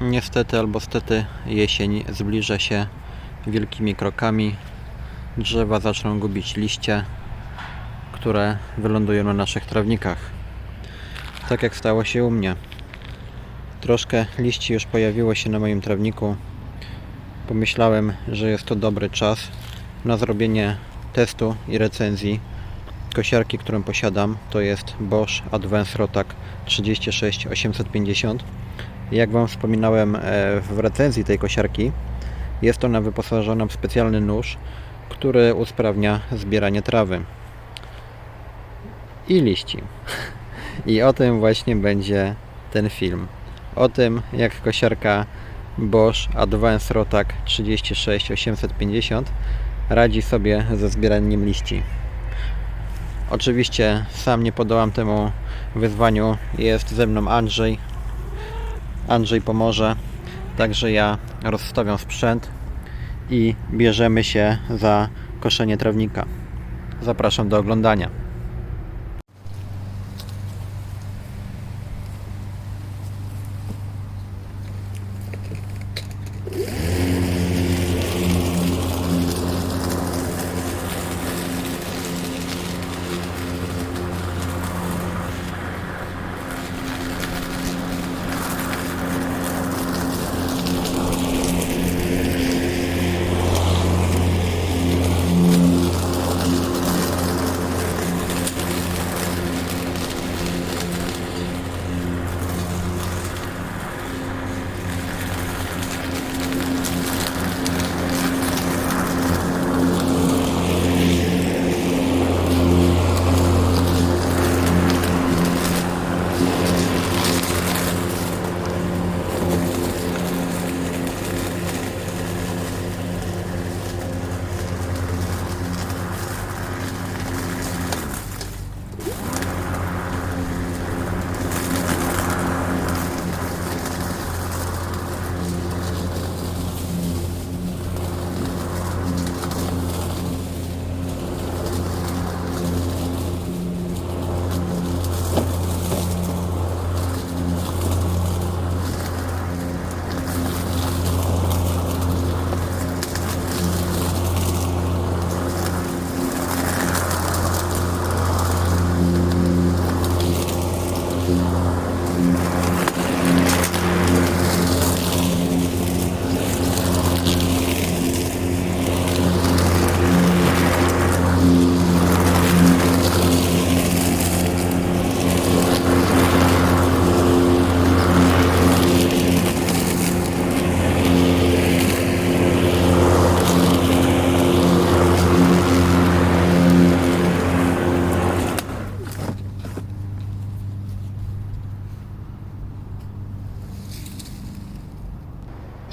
Niestety albo stety jesień zbliża się wielkimi krokami. Drzewa zaczną gubić liście, które wylądują na naszych trawnikach. Tak jak stało się u mnie. Troszkę liści już pojawiło się na moim trawniku. Pomyślałem, że jest to dobry czas na zrobienie testu i recenzji kosiarki, którą posiadam. To jest Bosch Advance Rotac 36850. Jak Wam wspominałem e, w recenzji tej kosiarki, jest ona wyposażona w specjalny nóż, który usprawnia zbieranie trawy i liści. I o tym właśnie będzie ten film. O tym, jak kosiarka Bosch Advance Rotac 36850 radzi sobie ze zbieraniem liści. Oczywiście sam nie podołam temu wyzwaniu. Jest ze mną Andrzej. Andrzej pomoże. Także ja rozstawiam sprzęt i bierzemy się za koszenie trawnika. Zapraszam do oglądania.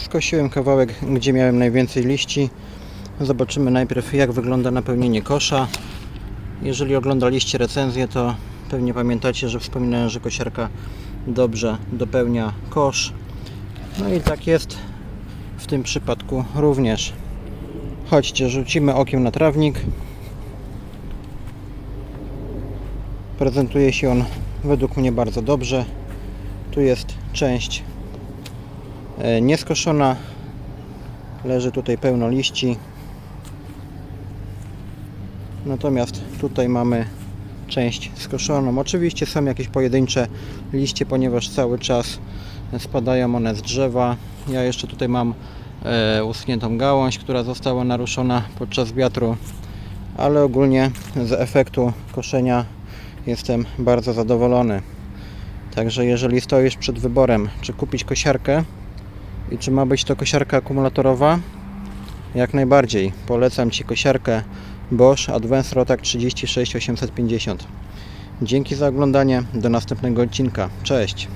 Skosiłem kawałek, gdzie miałem najwięcej liści. Zobaczymy najpierw jak wygląda napełnienie kosza. Jeżeli oglądaliście recenzję, to pewnie pamiętacie, że wspominałem, że kosiarka dobrze dopełnia kosz. No i tak jest w tym przypadku również. Chodźcie, rzucimy okiem na trawnik. Prezentuje się on według mnie bardzo dobrze. Tu jest część nieskoszona. Leży tutaj pełno liści. Natomiast tutaj mamy część skoszoną. Oczywiście są jakieś pojedyncze liście, ponieważ cały czas spadają one z drzewa. Ja jeszcze tutaj mam e, uschniętą gałąź, która została naruszona podczas wiatru, ale ogólnie z efektu koszenia jestem bardzo zadowolony. Także jeżeli stoisz przed wyborem, czy kupić kosiarkę i czy ma być to kosiarka akumulatorowa, jak najbardziej polecam Ci kosiarkę Bosch Advance Rotac 36850. Dzięki za oglądanie, do następnego odcinka. Cześć!